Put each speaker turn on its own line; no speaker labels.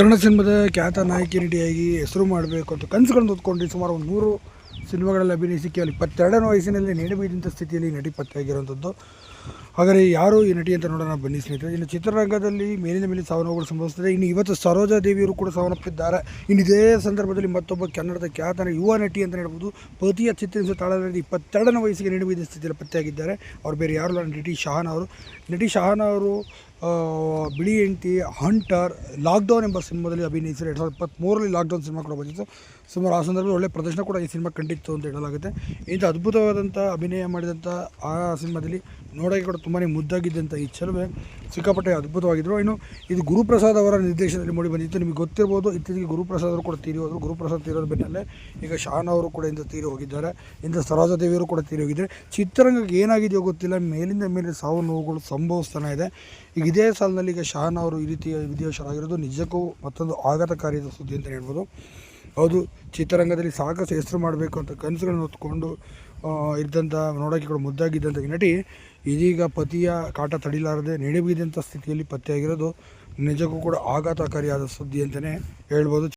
ಕನ್ನಡ ಸಿನಿಮಾದ ಖ್ಯಾತ ನಾಯಕಿ ನಟಿಯಾಗಿ ಹೆಸರು ಮಾಡಬೇಕು ಅಂತ ಕನಸುಗಳನ್ನು ಹೊತ್ಕೊಂಡು ಸುಮಾರು ಒಂದು ನೂರು ಸಿನಿಮಾಗಳಲ್ಲಿ ಅಭಿನಯಿಸಿ ಕೇವಲ ಇಪ್ಪತ್ತೆರಡನೇ ವಯಸ್ಸಿನಲ್ಲಿ ನೇಣುಬಿದ್ದಂಥ ಸ್ಥಿತಿಯಲ್ಲಿ ನಟಿ ಪತ್ತೆಯಾಗಿರುವಂಥದ್ದು. ಹಾಗಾದರೆ ಯಾರು ಈ ನಟಿ ಅಂತ ನೋಡೋಣ ಬನ್ನಿ ಸ್ನೇಹಿತರೆ. ಇನ್ನು ಚಿತ್ರರಂಗದಲ್ಲಿ ಮೇಲಿನ ಮೇಲೆ ಸಾವು ನೋವುಗಳು ಸಂಭವಿಸ್ತದೆ ಇನ್ನು ಇವತ್ತು ಸರೋಜಾ ದೇವಿಯವರು ಕೂಡ ಸಾವನ್ನಪ್ಪಿದ್ದಾರೆ. ಇನ್ನು ಇದೇ ಸಂದರ್ಭದಲ್ಲಿ ಮತ್ತೊಬ್ಬ ಕನ್ನಡದ ಖ್ಯಾತ ಯುವ ನಟಿ ಅಂತ ಹೇಳ್ಬೋದು. ಪತಿಯ ಚಿತ್ರಿಸುವ ತಾಳದಲ್ಲಿ ಇಪ್ಪತ್ತೆರಡನೇ ವಯಸ್ಸಿಗೆ ನೇಣುಬಿದ್ದ ಸ್ಥಿತಿಯಲ್ಲಿ ಪತ್ತೆಯಾಗಿದ್ದಾರೆ. ಅವ್ರು ಬೇರೆ ಯಾರು ನಟಿ ಶಹಾನ ಅವರು. ನಟಿ ಶಹಾನ ಅವರು ಬಿಳಿ ಎಂಟಿ ಹಂಟರ್ ಲಾಕ್ಡೌನ್ ಎಂಬ ಸಿನಿಮಾದಲ್ಲಿ ಅಭಿನಯಿಸಿ ಎರಡು ಸಾವಿರದ ಇಪ್ಪತ್ತ್ಮೂರರಲ್ಲಿ ಲಾಕ್ಡೌನ್ ಸಿನಿಮಾ ಕೂಡ ಬಂದಿತ್ತು. ಸುಮಾರು ಆ ಸಂದರ್ಭದಲ್ಲಿ ಒಳ್ಳೆ ಪ್ರದರ್ಶನ ಕೂಡ ಈ ಸಿನಿಮಾ ಕಂಡಿತ್ತು ಅಂತ ಹೇಳಲಾಗುತ್ತೆ. ಇಂಥ ಅದ್ಭುತವಾದಂಥ ಅಭಿನಯ ಮಾಡಿದಂಥ ಆ ಸಿನಿಮಾದಲ್ಲಿ ನೋಡೋಕೆ ಕೂಡ ತುಂಬಾ ಮುದ್ದಾಗಿದ್ದಂಥ ಈ ಚೆಲುವೆ ಸಿಕ್ಕಾಪಟ್ಟೆ ಅದ್ಭುತವಾಗಿದ್ದರು ಇನ್ನು ಇದು ಗುರುಪ್ರಸಾದ್ ಅವರ ನಿರ್ದೇಶನದಲ್ಲಿ ಮೂಡಿ ಬಂದಿತ್ತು. ನಿಮಗೆ ಗೊತ್ತಿರ್ಬೋದು, ಇತ್ತೀಚೆಗೆ ಗುರುಪ್ರಸಾದ್ ಅವರು ಕೂಡ ತೀರಿ ಹೋದರು. ಗುರುಪ್ರಸಾದ್ ತೀರೋದ ಬೆನ್ನಲ್ಲೇ ಈಗ ಶಾನ್ ಅವರು ಕೂಡ ಇಂಥ ತೀರಿ ಹೋಗಿದ್ದಾರೆ. ಇಂಥ ಸರೋಜಾ ದೇವಿಯವರು ಕೂಡ ತೀರಿ ಹೋಗಿದ್ದಾರೆ. ಚಿತ್ರರಂಗಕ್ಕೆ ಏನಾಗಿದೆಯೋ ಗೊತ್ತಿಲ್ಲ. ಮೇಲಿಂದ ಮೇಲೆ ಸಾವು ನೋವುಗಳು ಸಂಭವಿಸ್ತಾನೆ ಇದೆ. ಈಗ ಇದೇ ಸಾಲಿನಲ್ಲಿ ಈಗ ಶಾನ್ ಅವರು ಈ ರೀತಿಯ ವಿಧಿವಶರಾಗಿರೋದು ನಿಜಕ್ಕೂ ಮತ್ತೊಂದು ಆಘಾತಕಾರಿಯಾದ ಸುದ್ದಿ ಅಂತ ಹೇಳ್ಬೋದು. ಹೌದು, ಚಿತ್ರರಂಗದಲ್ಲಿ ಸಾಕಷ್ಟು ಹೆಸರು ಮಾಡಬೇಕು ಅಂತ ಕನಸುಗಳನ್ನು ಹೊತ್ಕೊಂಡು ಇದ್ದಂಥ ನೋಡೋಕೆ ಕೂಡ ಮುದ್ದಾಗಿದ್ದಂಥ ನಟಿ ಇದೀಗ ಪತಿಯ ಕಾಟ ತಡಿಲಾರದೆ ನೆಡೆಬಿದ್ದಂಥ ಸ್ಥಿತಿಯಲ್ಲಿ ಪತ್ತೆಯಾಗಿರೋದು ನಿಜಕ್ಕೂ ಕೂಡ ಆಘಾತಕಾರಿಯಾದ ಸುದ್ದಿ ಅಂತಲೇ ಹೇಳ್ಬೋದು.